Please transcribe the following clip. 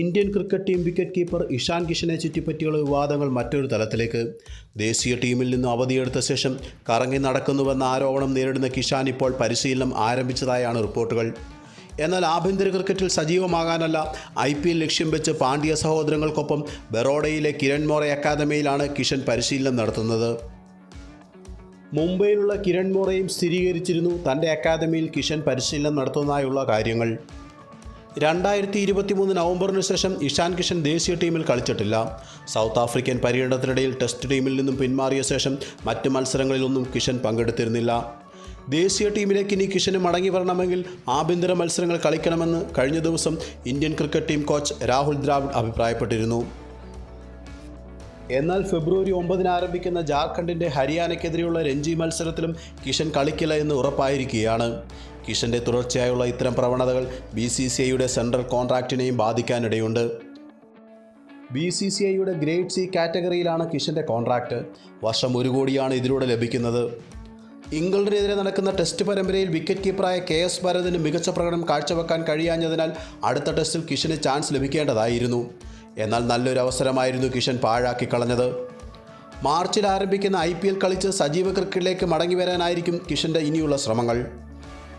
Indian cricket team wicket keeper Ishan കിഷനെ ചുറ്റിപ്പറ്റിയുള്ള വിവാദങ്ങൾ മറ്റൊരു തലത്തിലേക്ക്. ദേശീയ ടീമിൽ നിന്ന് അവധിയെടുത്ത ശേഷം കറങ്ങി നടക്കുന്നുവെന്ന ആരോപണം നേരിടുന്ന കിഷാൻ ഇപ്പോൾ പരിശീലനം ആരംഭിച്ചതായാണ് റിപ്പോർട്ടുകൾ. എന്നാൽ ആഭ്യന്തര ക്രിക്കറ്റിൽ സജീവമാകാനല്ല ഐ പി എൽ ലക്ഷ്യം വെച്ച് പാണ്ഡ്യ സഹോദരങ്ങൾക്കൊപ്പം ബറോഡയിലെ കിരൺ മോറെ അക്കാദമിയിലാണ് കിഷൻ പരിശീലനം നടത്തുന്നത്. മുംബൈയിലുള്ള കിരൺ മോറയും സ്ഥിരീകരിച്ചിരുന്നു തന്റെ അക്കാദമിയിൽ കിഷൻ പരിശീലനം നടത്തുന്നതായുള്ള കാര്യങ്ങൾ. രണ്ടായിരത്തി ഇരുപത്തിമൂന്ന് നവംബറിന് ശേഷം ഇഷാൻ കിഷൻ ദേശീയ ടീമിൽ കളിച്ചിട്ടില്ല. സൗത്ത് ആഫ്രിക്കൻ പര്യടനത്തിനിടയിൽ ടെസ്റ്റ് ടീമിൽ നിന്നും പിന്മാറിയ ശേഷം മറ്റ് മത്സരങ്ങളിലൊന്നും കിഷൻ പങ്കെടുത്തിരുന്നില്ല. ദേശീയ ടീമിലേക്ക് ഇനി കിഷന് മടങ്ങി വരണമെങ്കിൽ ആഭ്യന്തര മത്സരങ്ങൾ കളിക്കണമെന്ന് കഴിഞ്ഞ ദിവസം Indian cricket team coach Rahul Dravid അഭിപ്രായപ്പെട്ടിരുന്നു. എന്നാൽ ഫെബ്രുവരി ഒമ്പതിന് ആരംഭിക്കുന്ന ജാർഖണ്ഡിന്റെ ഹരിയാനയ്ക്കെതിരെയുള്ള രഞ്ജി മത്സരത്തിലും കിഷൻ കളിക്കില്ല എന്ന് ഉറപ്പായിരിക്കുകയാണ്. കിഷന്റെ തുടർച്ചയായുള്ള ഇത്തരം പ്രവണതകൾ ബി സി സി ഐയുടെ സെൻട്രൽ കോൺട്രാക്റ്റിനെയും ബാധിക്കാനിടയുണ്ട്. ബി സി സി ഐയുടെ ഗ്രേഡ് സി കാറ്റഗറിയിലാണ് കിഷന്റെ കോൺട്രാക്റ്റ് വർഷം ഒരു കോടിയാണ് ഇതിലൂടെ ലഭിക്കുന്നത്. ഇംഗ്ലണ്ടിനെതിരെ നടക്കുന്ന ടെസ്റ്റ് പരമ്പരയിൽ വിക്കറ്റ് കീപ്പറായ കെ എസ് ഭരതിന് മികച്ച പ്രകടനം കാഴ്ചവെക്കാൻ കഴിയാഞ്ഞതിനാൽ അടുത്ത ടെസ്റ്റിൽ കിഷന് ചാൻസ് ലഭിക്കേണ്ടതായിരുന്നു. എന്നാൽ നല്ലൊരു അവസരമായിരുന്നു കിഷൻ പാഴാക്കി കളഞ്ഞത്. മാർച്ചിൽ ആരംഭിക്കുന്ന ഐ പി എൽ കളിച്ച് സജീവ ക്രിക്കറ്റിലേക്ക് മടങ്ങി വരാനായിരിക്കും കിഷന്റെ ഇനിയുള്ള ശ്രമങ്ങൾ.